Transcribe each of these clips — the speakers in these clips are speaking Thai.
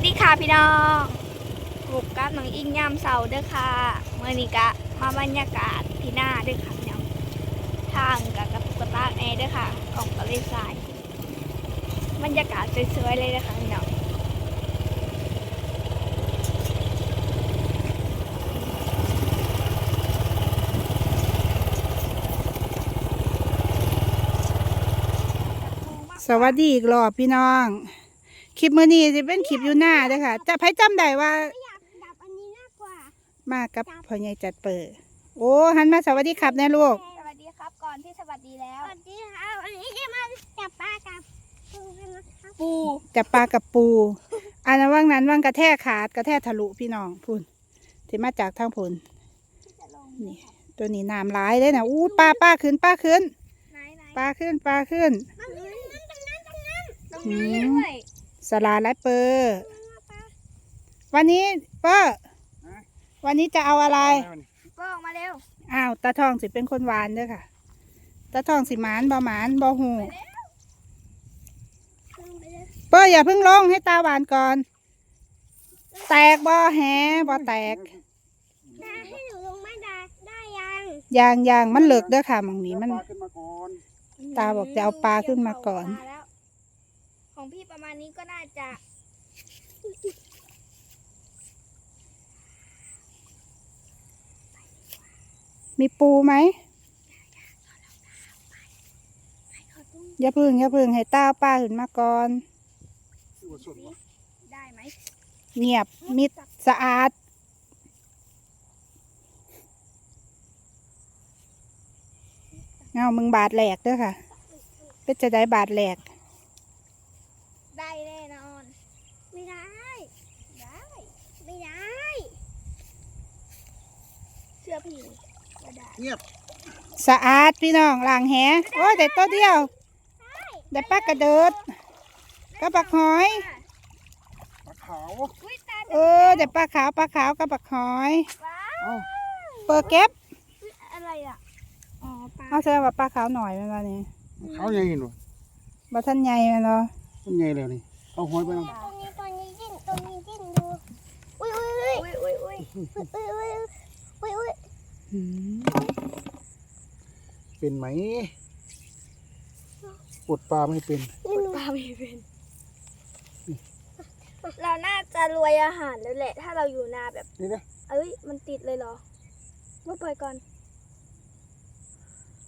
วัสดีค่ะพี่น้องบุกกับน้องอิงยามเสาร์เด้อค่ะเมื่อนี้กะมาบรรยากาศที่หน้าเด้อค่ะพี่น้องทางกับกระตุกกระตากแอร์เด้อค่ะกล่องกระเลสายบรรยากาศสวยๆเลยเด้อค่ะพี่น้องสวัสดีอีกรอบพี่น้อง คลิปมื้อนี้จะเป็นคลิปอยู่หน้าเด้อค่ะจะไผจำได้ว่าอยากดับอันนี้มากกว่า มากับพ่อใหญ่จัดเปิดโอ้หันมาสวัสดีครับแน่ลูก สวัสดีครับก่อนที่สวัสดีแล้สว วัสดีครับอันนี้จะมาจับปลากับปูกันนะครับปูจับปลากับปู อันนั้นว่างนั้นว่างกระแทกขาดกระแทกทะลุพี่น้องพุ่นที่มาจากทางพุ่นที่จะลงนี่ตัวนี้น้ำร้ายเลยนะอู้ปลาปลาขึ้นปลาขึ้น ไหนไหนปลาขึ้นปลาขึ้น มันมันมันตรงนั้นตรงนั้นตรงนี้ด้วย สลาและเปอร์ปลาวันนี้เปอร์วันนี้จะเอาอะไรก็ออกมาเร็วอ้าวตาทองสิเป็นคนหวานเด้อค่ะตาทองสิหมานบ่หมานบ่หูลงไปเลยเปิ้ลอย่าเพิ่งลงให้ตาหวานก่อน แตกบ่แฮบ่แตกได้ให้หนูลงไม่ได้ได้ยังยางยางมันเหลือกเด้อค่ะหมองนี้มันปลาขึ้นมาก่อนตาบอกจะเอาปลาขึ้นมาก่อน ของพี่ประมาณนี้ก็น่าจะมีปูไหมเขาต้องอย่าเพึ่งอย่าเพึ่งให้ตาเอาปลาขึ้นมาก่อนตัวสดวะได้ไหมเงียบมิดสะอาดเอามึงบาดแหลกเด้อค่ะ เป็นจะได้บาดแหลก ได้แน่นอน ไม่ได้ ได้ ไม่ได้ เชื่ อพี่ก็ได้เงียบสะอาดพี่น้องล้างแหโอ้ยแต่ตัวเดียวได้ปลากระเดิดก็ปักหอย ปลาขาวอุ้ยตาเออเดี๋ยวปลาขาวปลาขาวกับปักหอย ว้าวเอ้าเปิดเก็บอุ๊ยอะไรอะ อ๋อปลาเอาแสดงว่าปลาขาวหน่อยแมันวะนี่ขาวใหญ่เห็นวะบ่ท่านใหญ่แมันเนาะมันใหญ่แล้วนี่เอาหอยไปเอาตรงนี้ตรงนี้จิ้นตรงนี้จิ้นดู อุ้ยอุ้ยอุ้ยอุ้ยอุ้ยอุ้ยอุ้ยอุ้ยอุ้ยอุ้ยอืม เป็นไหมปลดปลาไม่เป็นนี่หนูปลาไม่เป็น เราน่าจะรวยอาหารแล้วแหละ ถ้าเราอยู่นาแบบนี่นะเอ้ย มันติดเลยเหรอมาปล่อยก่อน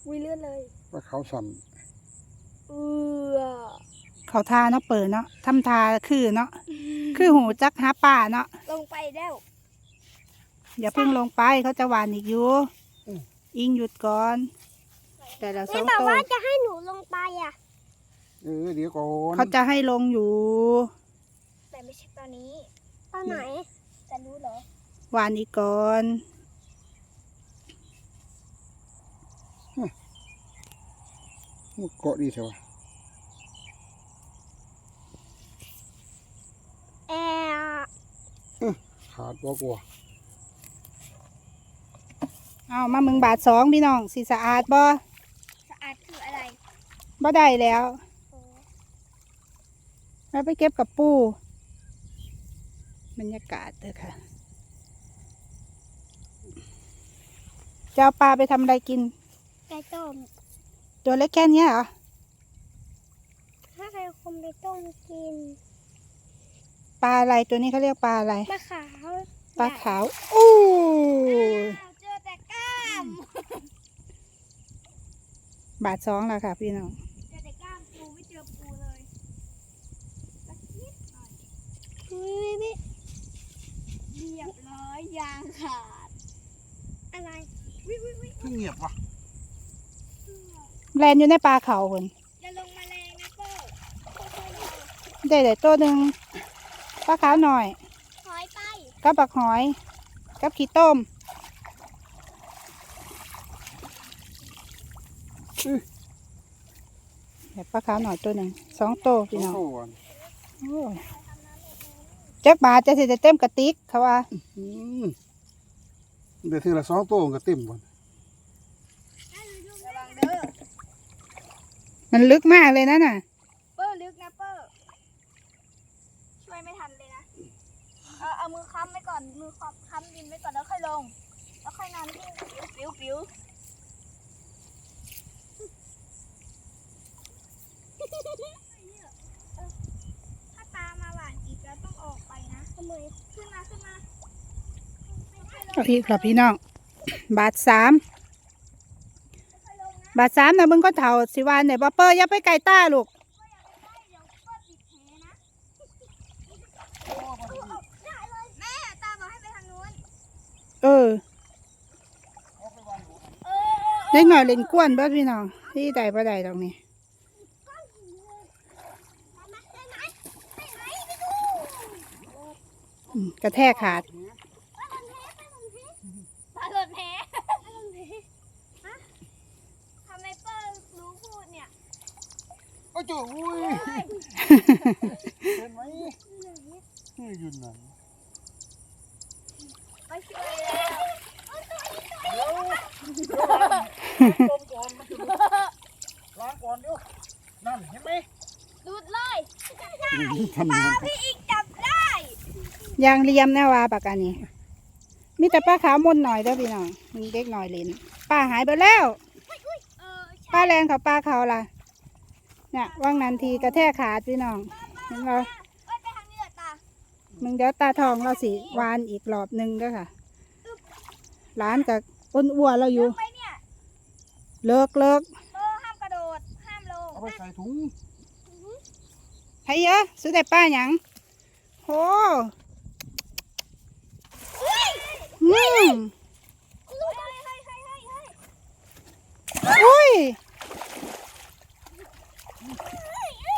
วิเลื่อนเลยปลาขาวสั่นเออเขาทาเนาะเปิดเนาะทำทาคือเนาะคือหูจักหาป่าเนาะลงไปแล้ว อย่าเพิ่งลงไปเขาจะหวานอีกอยู่ อิงหยุดก่อน แต่ละสไม่องบอกตัวว่าจะให้หนูลงไปอะ เออเดี๋ยวก่อนเขาจะให้ลงอยู่ แต่ไม่ใช่ตอนนี้ ตอนไหน จะรู้เหรอ หวานอีกก่อนเกาะดีใช่ปะแอร์ขาดบ่กลัว เอามามึงบาทสองพี่น้องสีสะอาดบ่สะอาดคืออะไรบ่ได้แล้วโอ้แล้วไปเก็บกับปูบรรยากาศเด้อค่ะจะเอาปลาไปทำอะไรกินไก่ต้มตัวเล็กแค่เนี้ยเหรอถ้าใครคมไปต้มกิน ปลาอะไรตัวนี้เขาเรียกปลาอะไรมะขาวปลาขาวอู้อ้ บาทสองแล้วค่ะพี่น้องเจอแต่กล้ามปูไม่เจอปูเลยสักนิดหน่อยวิวิเรียบร้อยยางขาด อะไรวิวิวิเงียบวะแลนอยู่ในปลาเขาคนอย่าลงแมาแรงนะเปิ้ลค่อยๆลงได้แต่ตัวหนึ่งปลาขาวหน่อยถอยไป กับปักหอย กับขี้ต้ม แบบปลาขาวหน่อยตัวหนึ่งสองโตวสพี่องน้องตัวโอ้จักบาทจะสิได้เต็มกระติกเขาว่าอืมเดี๋ยวทีละสองตัวมันก็เต็มหมดระวังเด้อมันลึกมากเลยนะน่ะ เปิ้ลลึกนะเปิ้ลช่วยไม่ทันเลยนะมือค้ำไว้ก่อนมือค้ำดินไว้ก่อนแล้วค่อยลง แล้วค่อยนอนที่ปิ้วปิ้วถ้าตามาหวานอีกแล้วต้องออกไปนะทำไมขึ้นมาขึ้นมา เอาอีกเหรอพี่น้อง บาทสามบาทสามนะมึงก็เท่าสิวานเนี่ยบอเปอร์อย่าไปไกลต้าลูกเดี๋ยวก็ติดแผลนะได้เลยแม่ตาบอกให้ไปทางนู้นเออเออเล็กหน่อยเล่นกวนเบิดพี่น้องที่ใดบ่ได้ตรงนี้อืมกระแทกขาด ปลาหลุดแผลฮะทำไมเปิ้ลรู้พูดเนี่ย โอ้โหอุ้ยเห็นไหมนี่ยืนนั่นไปช่วยแล้วต้มก่อนมันจะลุกล้างก่อนเดี๋ยวนั่นเห็นไหมดูดเลยทำยังไงพี่อีกจับได้ยางเลียมแน่ว่าปากกันนี่มีแต่ป้าขาวมนหน่อยเด้อพี่น้องมีเด็กหน่อยเล่นป้าหายไปแล้วป้าแรงเขาป้าเขาล่ะ เนี่ยว่างนันทีกระแทกขาดพี่น้องเห็นเราเอ้ยไปทางนี้เหรอตามึงเดี๋ยวตาทองเราสิวานอีกรอบหนึ่งเด้วยค่ะร้านกับอ้นอ้วนเราอยู่ไปเนี่ยเลิกเลิกเออห้ามกระโดดห้ามลงเอาไปใส่ถุงให้เยอะซื้อได้ป้าหยังโหอืมเฮ้ยเฮ้ยเฮ้ยเฮ้ยเฮ้ยอุ้ย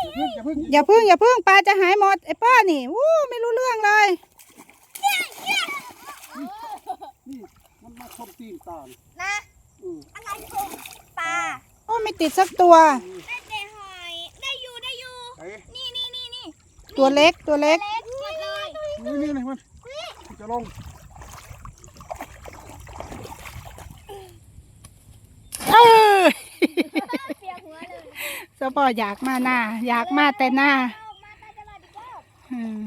อย่าเพิ่งอย่าเพิ่งอย่าพึ่งอย่าพึ่งปลาจะหายหมดไอ้ป้านี่วู้ไม่รู้เรื่องเลยนี่มันมาชนตีนตาลนะอืออะไรส่งปลาโอ้ไม่ติดสักตัวได้แต่หอยได้อยู่ได้อยู่ไอ้นี่นี่นี่นี่ตัวเล็กตัวเล็กเล็กหมดเลยนี่นี่นี่มันจะลง เออ เปียกหัวเลย สปออยากมาหน้าอยากมาแต่หน้าเอามาตาจะลาดอีกรอบอืม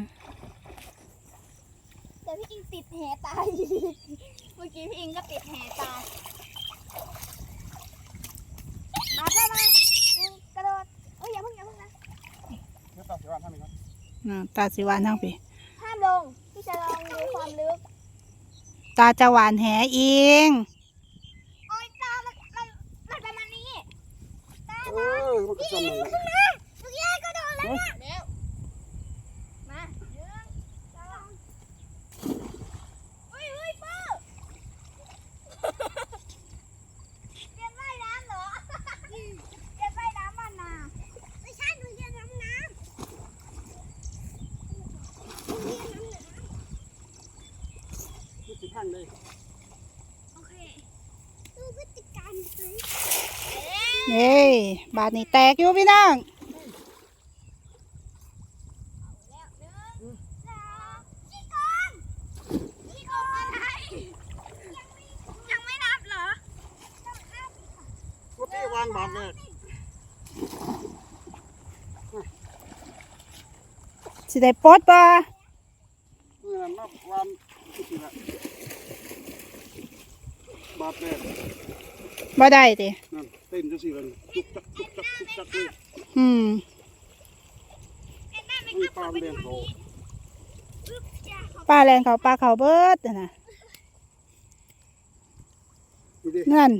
แต่พี่อิงติดแหตายอีกเมื่อกี้พี่อิงก็ติดแหตายมาเข้ามาหนึ่งกระโดดเอ้ยอย่าเพิ่งอย่าเพิ่งนะเดี๋ยวตัดสิว่าท่านนี่ครับน่ะตาสิหวานทั้งปีห้ามลงพี่จะลองดูความลึก ตาจะหวานแหเอง โอ้ยตา มัน มัน มันประมาณนี้ ตาเออมันก็จำเลย ขึ้นมาเมื่อกี้ก็โดนแล้วนะเร็ว มาหนึ่งสองเฮ้ยเฮ้ยเปิ้ลเรียนว่ายน้ำเหรอ เรียนว่ายน้ำมันน่ะไม่ใช่หนูเรียนดำน้ำ นี่สิพังเลย โอเค ดูพฤติกรรมสิ เย้บาดนี่แตกอยู่พี่น้องแล้วหนึ่งสองขี้โกงขี้โกงอะไรยังไม่ยังไม่นับเหรอต้องนับรถที่วานบาทเลยสิได้ปดบ่เงินนับวานสิละบาทเลยบ่ได้ติ ต้นจังสิเลยจุกจักจุกจักจุกจักเลยอืมนี่ปลาเลี้ยงโตอึ๊บจ้าป้าแรงเขาป้าเขาเบิดนะนะดูดินั่น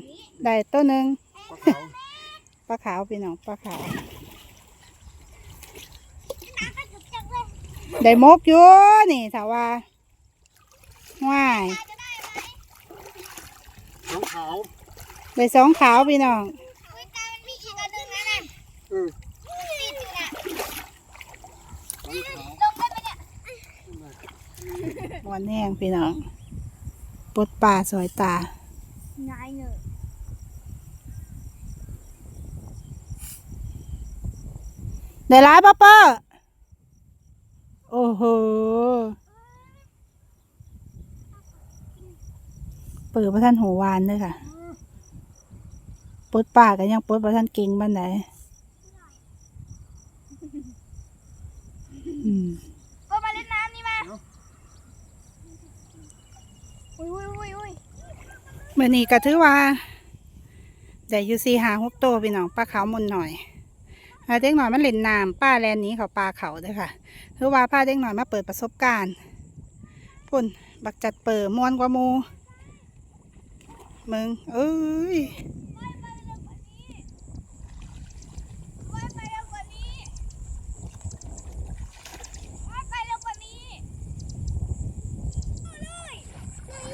ได้ตัวหนึ่งปลาขาวปลาขาวพี่น้องปลาขาวได้มกอยู่นี่ถาว่าว้ายตาจะได้ไหมน้องขาวได้สองขาวพี่น้อง อุ้ยตามันมีอีกอันหนึงนะน่ะ เออ ติดอยู่น่ะ น้องขาว ลงได้ไหมเนี่ย วันแห้งพี่น้องปดปลาสอยตาง่ายเนอะได้ร้ายป้าเปอร์โอ้โหเปิดพระท่านหัววานด้วยค่ะปดป่ากันยังปดพระท่านเก่งบ้านไหนอืม ก็มาเล่นน้ำนี่มา อุ้ยอุ้ยอุ้ยอุ้ย เมื่อนี้ก็ถือว่าได้อยู่สี่หาหกโตวพี่น้องปลาขาวมุนหน่อยแล้วเด็กหน่อยมันเล่นน้ำป้าแลนนี้เขาปลาเขาเด้อค่ะถือว่าพาเด็กหน่อยมาเปิดประสบการณ์พุ่นบักจัดเปิดมวนกว่ามูมึงเอ้ยว่ายไปเร็วกว่านี้ว่ายไปเร็วกว่านี้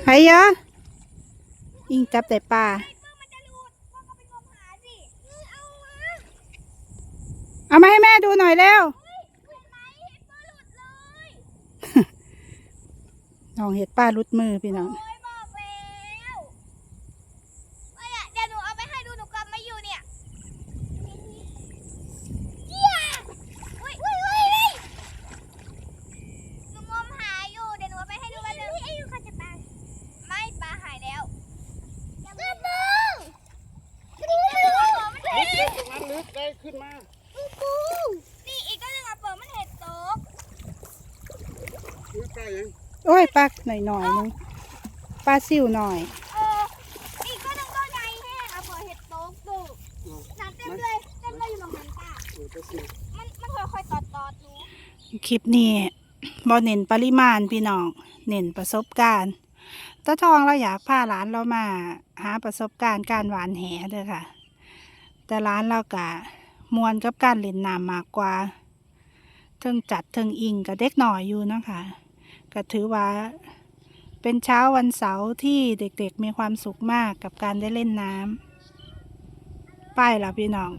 ไห้ยะ ยิงจับแต่ปลาเมื่อมันจะหลุดพ่อก็ไปงมหาสิเอามาเอามาให้แม่ดูหน่อยเร็วเห็นไหมเห็นปืนหลุดเลยน้องเห็ดป้ารุดมือพี่น้อง โอ้ยบอกแล้วเอ้ยอะเดี๋ยวหนูเอาไปให้ดูหนูกลับมาอยู่เนี่ยเจี๊ยอุ้ยอุ้ยอุ้ยอุ้ยหนูงมหาอยู่เดี๋ยวหนูเอาไปให้ดูกันหนึ่งพี่อายุเขาจะปลาไม่ปลาหายแล้วอย่าบึ้งบึ้งมันเห็น ลึกตรงนั้นลึกได้ขึ้นมา ปูนี่อีกก็ยังเอาเปิดมันเห็ดตก ลึกใกล้ ยังโอ้ยปลาหน่อยหน่อยๆนึงปลาซิวหน่อยเอออีกก็ยังก็ใหญ่แห้งเอาเปิดเห็ดตกปูน้ำเต็มเลยเต็มเลยอยู่ตรงนั้นป้าเออไปสิมันมันค่อยๆตอดตอดๆหนูคลิปนี้บอเน้นปริมาณพี่น้องเน้นประสบการณ์ตาทองเราอยากพาหลานเรามาหาประสบการณ์การหวานแหเด้อค่ะ แต่ร้านเรากะมวนกับการเล่นน้ำมากกว่าเทิงจัดเทิงอิงกับเด็กหน่อยอยู่เนาะคะ ก็ถือว่า เป็นเช้าวันเสาร์ที่เด็กๆมีความสุขมากกับการได้เล่นน้ำป้ายละพี่น้อง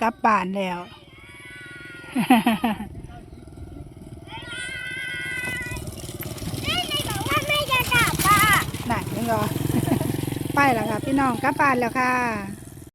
กลับบ้านแล้วแม่บอกว่าแม่จะกลับอะหนักยังรอ ไปแล้วค่ะพี่น้องกลับบ้านแล้วค่ะ